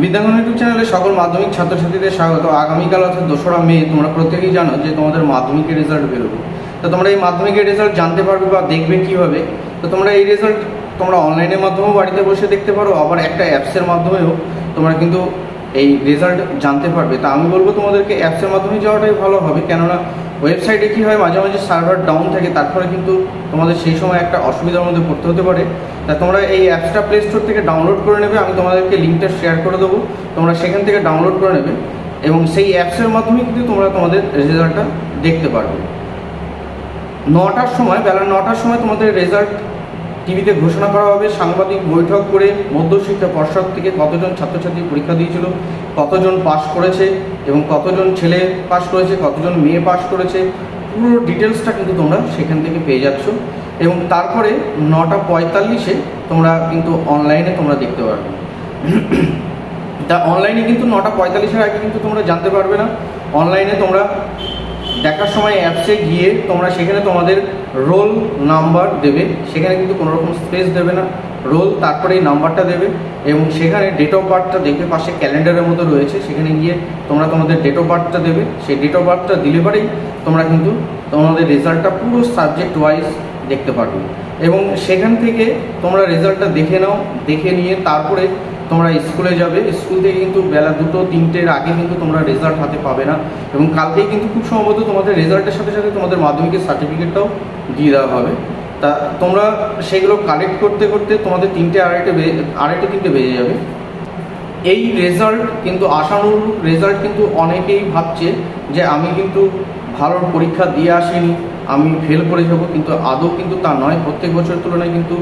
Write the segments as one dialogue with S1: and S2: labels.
S1: বিদ্যাঙ্গন YouTube চ্যানেলে সকল মাধ্যমিক ছাত্রছাত্রীদের স্বাগত। আগামীকাল অর্থাৎ দোসরা মে, তোমরা প্রত্যেকেই জানো যে তোমাদের মাধ্যমিকের রেজাল্ট বেরোবে। তো তোমরা এই মাধ্যমিকের রেজাল্ট জানতে পারবে বা দেখবে কীভাবে? তো তোমরা এই রেজাল্ট তোমরা অনলাইনের মাধ্যমেও বাড়িতে বসে দেখতে পারো, আবার একটা অ্যাপসের মাধ্যমেও তোমরা কিন্তু এই রেজাল্ট জানতে পারবে। তা আমি বলব তোমাদেরকে অ্যাপসের মাধ্যমে যাওয়াটাই ভালো হবে। কেননা ওয়েবসাইটে কী হয়, মাঝে মাঝে সার্ভার ডাউন থাকে, তারপরে কিন্তু তোমাদের সেই সময় একটা অসুবিধার মধ্যে পড়তে হতে পারে। তা তোমরা এই অ্যাপসটা প্লে স্টোর থেকে ডাউনলোড করে নেবে, আমি তোমাদেরকে লিঙ্কটা শেয়ার করে দেবো। তোমরা সেখান থেকে ডাউনলোড করে নেবে এবং সেই অ্যাপসের মাধ্যমে কিন্তু তোমরা তোমাদের রেজাল্টটা দেখতে পারবে। নটার সময়, বেলা নটার সময় তোমাদের রেজাল্ট টিভিতে ঘোষণা করা হবে, সাংবাদিক বৈঠক করে মধ্যশিক্ষা পর্ষদ থেকে কতজন ছাত্রছাত্রী পরীক্ষা দিয়েছিল, কতজন পাশ করেছে এবং কতজন ছেলে পাশ করেছে, কতজন মেয়ে পাশ করেছে, পুরো ডিটেলসটা কিন্তু তোমরা সেখান থেকে পেয়ে যাচ্ছ এবং তারপরে নটা পঁয়তাল্লিশে তোমরা কিন্তু অনলাইনে তোমরা দেখতে পারবে। তা অনলাইনে কিন্তু নটা পঁয়তাল্লিশের আগে কিন্তু তোমরা জানতে পারবে না। অনলাইনে তোমরা দেখার সময় অ্যাপসে গিয়ে তোমরা সেখানে তোমাদের রোল নাম্বার দেবে। সেখানে কিন্তু কোনো রকম স্পেস দেবে না। রোল তারপরে এই নাম্বারটা দেবে এবং সেখানে ডেট অফ বার্থটা দেখবে, পাশে ক্যালেন্ডারের মতো রয়েছে। সেখানে গিয়ে তোমরা তোমাদের ডেট অফ বার্থটা দেবে। সেই ডেট অফ বার্থটা দিলে পরেই তোমরা কিন্তু তোমাদের রেজাল্টটা পুরো সাবজেক্ট ওয়াইজ দেখতে পারবে। এবং সেখান থেকে তোমরা রেজাল্টটা দেখে নাও, দেখে নিয়ে তারপরে তোমরা স্কুলে যাবে, স্কুল থেকে কিন্তু বেলা দুটো, তিনটের আগে কিন্তু তোমরা রেজাল্ট হাতে পাবে না। এবং কালকেই কিন্তু খুব সম্ভবত তোমাদের রেজাল্টের সাথে সাথে তোমাদের মাধ্যমিকের সার্টিফিকেটটাও দিয়ে দেওয়া হবে। তা তোমরা সেগুলো কালেক্ট করতে করতে তোমাদের তিনটে আড়াইটে আড়াইটে, তিনটে বেজে যাবে। এই রেজাল্ট কিন্তু আশানুরূপ রেজাল্ট কিন্তু অনেকেই ভাবছে যে আমি কিন্তু ভালো পরীক্ষা দিয়ে আসিনি। আমি ফেল করে যাব কিন্তু আদৌ কিন্তু তা নয়। প্রত্যেক বছরের তুলনায় কিন্তু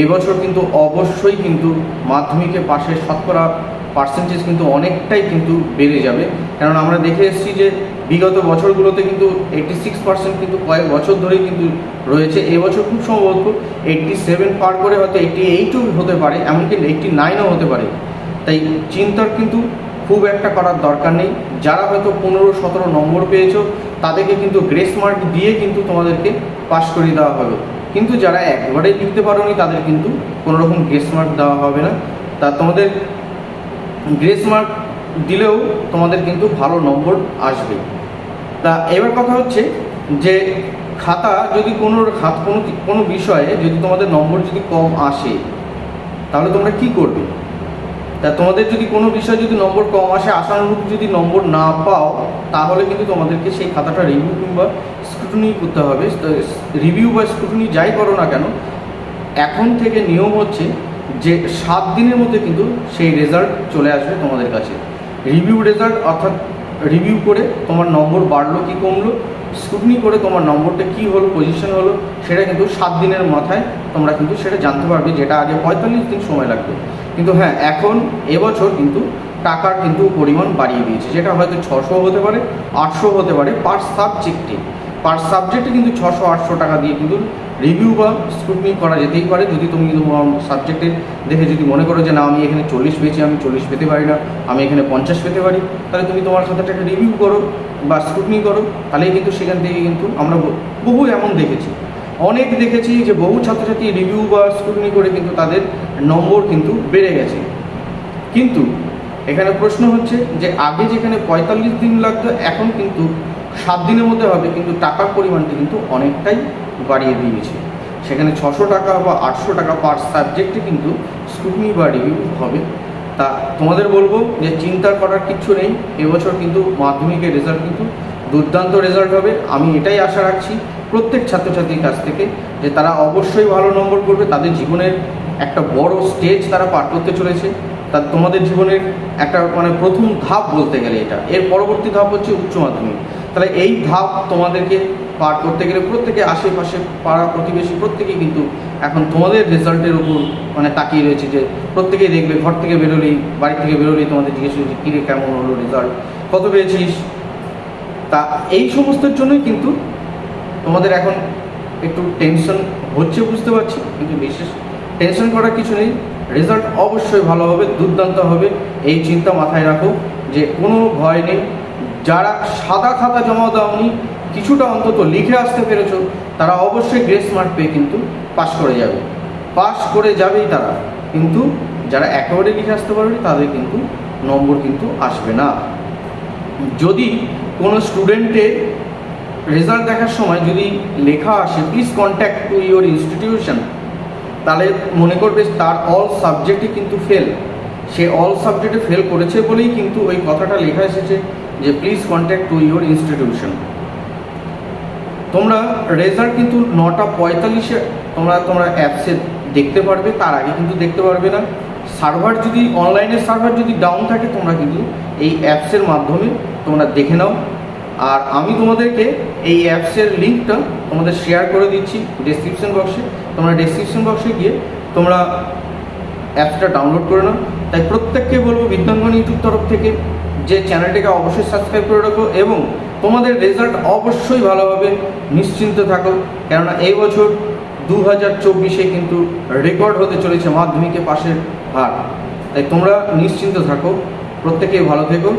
S1: এই বছর কিন্তু অবশ্যই কিন্তু মাধ্যমিকে পাশের শতকরা পার্সেন্টেজ কিন্তু অনেকটাই কিন্তু বেড়ে যাবে। কারণ আমরা দেখে এসেছি যে বিগত বছরগুলোতে কিন্তু এইটি সিক্স পার্সেন্ট কিন্তু কয়েক বছর ধরেই কিন্তু রয়েছে। এবছর খুব সম্ভবত এইটটি সেভেন পার করে হয়তো এইটটি এইটও হতে পারে, এমনকি এইটটি নাইনও হতে পারে। তাই চিন্তার কিন্তু খুব একটা করার দরকার নেই। যারা হয়তো পনেরো, সতেরো নম্বর পেয়েছ তাদেরকে কিন্তু গ্রেস মার্ক দিয়ে কিন্তু তোমাদেরকে পাশ করিয়ে দেওয়া হবে। কিন্তু যারা একবারেই লিখতে পারোনি, তাদের কিন্তু কোনো রকম গ্রেস মার্ক দেওয়া হবে না। তা তোমাদের গ্রেস মার্ক দিলেও তোমাদের কিন্তু ভালো নম্বর আসবে। তা এবার কথা হচ্ছে যে খাতা যদি কোনো খাত কোনো কোনো বিষয়ে যদি তোমাদের নম্বর যদি কম আসে, তাহলে তোমরা কি করবে? তা তোমাদের যদি কোনো বিষয়ে যদি নম্বর কম আসে, আশানুরূপ যদি নম্বর না পাও, তাহলে কিন্তু তোমাদেরকে সেই খাতাটা রিভিউ কিংবা স্ক্রুটনি করতে হবে। রিভিউ বা স্ক্রুটনি যাই করো না কেন, এখন থেকে নিয়ম হচ্ছে যে সাত দিনের মধ্যে কিন্তু সেই রেজাল্ট চলে আসবে তোমাদের কাছে। রিভিউ রেজাল্ট অর্থাৎ রিভিউ করে তোমার নম্বর বাড়লো কি কমলো স্ক্রুটনি করে তোমার নম্বরটা কি হলো পজিশন হলো, সেটা কিন্তু সাত দিনের মাথায় তোমরা কিন্তু সেটা জানতে পারবে যেটা আগে পঁয়তাল্লিশ দিন সময় লাগবে। কিন্তু হ্যাঁ এখন এবছর কিন্তু টাকার কিন্তু পরিমাণ বাড়িয়ে দিয়েছে, যেটা হয়তো ছশো হতে পারে, আটশো হতে পারে পার সাবজেক্টে পার সাবজেক্টে কিন্তু ছশো, আটশো টাকা দিয়ে কিন্তু রিভিউ বা স্ক্রুটনি করা যেতেই পারে। যদি তুমি তোমার সাবজেক্টে দেখে যদি মনে করো যে না, আমি এখানে চল্লিশ পেয়েছি, আমি চল্লিশ পেতে পারি না, আমি এখানে পঞ্চাশ পেতে পারি, তাহলে তুমি তোমার খাতাটাকে রিভিউ করো। বা স্ক্রুটনি করো, তাহলেই কিন্তু সেখান থেকে কিন্তু আমরা বহু- এমন দেখেছি। অনেক দেখেছি যে বহু ছাত্রছাত্রী রিভিউ বা স্ক্রুটনি করে কিন্তু তাদের নম্বর কিন্তু বেড়ে গেছে। কিন্তু এখানে প্রশ্ন হচ্ছে যে আগে যেখানে পঁয়তাল্লিশ দিন লাগতো, এখন কিন্তু সাত দিনের মধ্যে হবে, কিন্তু টাকার পরিমাণটা কিন্তু অনেকটাই বাড়িয়ে দিয়েছে। সেখানে ছশো টাকা বা আটশো টাকা পার সাবজেক্টে কিন্তু স্ক্রুটনি বা রিভিউ হবে। তা তোমাদের বলব যে চিন্তা করার কিচ্ছু নেই। এবছর কিন্তু মাধ্যমিকের রেজাল্ট কিন্তু দুর্দান্ত রেজাল্ট হবে। আমি এটাই আশা রাখছি প্রত্যেক ছাত্রছাত্রীর কাছ থেকে যে তারা অবশ্যই ভালো নম্বর করবে। তাদের জীবনের একটা বড় স্টেজ তারা পার করতে চলেছে। তা তোমাদের জীবনের একটা মানে প্রথম ধাপ বলতে গেলে এটা। এর পরবর্তী ধাপ হচ্ছে উচ্চ মাধ্যমিক। তাহলে এই ধাপ তোমাদেরকে পার করতে গেলে প্রত্যেকে আশেপাশে পাড়া প্রতিবেশী প্রত্যেকেই কিন্তু এখন তোমাদের রেজাল্টের উপর মানে তাকিয়ে রয়েছে যে প্রত্যেকেই দেখবে, ঘর থেকে বেরোলেই, বাড়ি থেকে বেরোলেই তোমাদের জিজ্ঞেস করছে কী রে কেমন হলো রেজাল্ট কত পেয়েছিস? তা এই সমস্তের জন্যই কিন্তু তোমাদের এখন একটু টেনশন হচ্ছে বুঝতে পারছি, কিন্তু বিশেষ টেনশন করার কিছু নেই। রেজাল্ট অবশ্যই ভালো হবে, দুর্দান্ত হবে। এই চিন্তা মাথায় রাখো যে, কোনো ভয় নেই। যারা সাদা খাতা জমা দাওনি, কিছুটা অন্তত লিখে আসতে পেরেছ, তারা অবশ্যই গ্রেস মার্ক পেয়ে কিন্তু পাশ করে যাবে। পাস করে যাবেই তারা। কিন্তু যারা একেবারে লিখে আসতে পারবে তাদের কিন্তু নম্বর কিন্তু আসবে না। যদি কোনো স্টুডেন্টের রেজাল্ট দেখার সময় যদি লেখা আসে please contact to your institution তাহলে মনে করবে তার অল সাবজেক্টে কিন্তু ফেল সে অল সাবজেক্টে ফেল করেছে বলেই কিন্তু ওই কথাটা লেখা এসেছে যে please contact to your institution তোমরা রেজাল্ট কিন্তু নটা পঁয়তাল্লিশে তোমরা তোমরা অ্যাপসে দেখতে পারবে, তার আগে কিন্তু দেখতে পারবে না। সার্ভার যদি অনলাইনের সার্ভার যদি ডাউন থাকে, তোমরা কিন্তু এই অ্যাপসের মাধ্যমে তোমরা দেখে নাও। আর আমি তোমাদেরকে এই অ্যাপসের লিঙ্কটা তোমাদের শেয়ার করে দিচ্ছি ডেসক্রিপশন বক্সে তোমরা ডেসক্রিপশন বক্সে গিয়ে তোমরা অ্যাপসটা ডাউনলোড করে নাও। তাই প্রত্যেককে বলব বিদ্যাঙ্গন ইউটিউব তরফ থেকে যে চ্যানেলটিকে অবশ্যই সাবস্ক্রাইব করে রাখো এবং তোমাদের রেজাল্ট অবশ্যই ভালো হবে নিশ্চিন্ত থাকো। কেননা এই বছর দু হাজার চব্বিশে কিন্তু রেকর্ড হতে চলেছে মাধ্যমিকে পাশের হার। তাই তোমরা নিশ্চিন্ত থাকো। প্রত্যেকেই ভালো থেকো।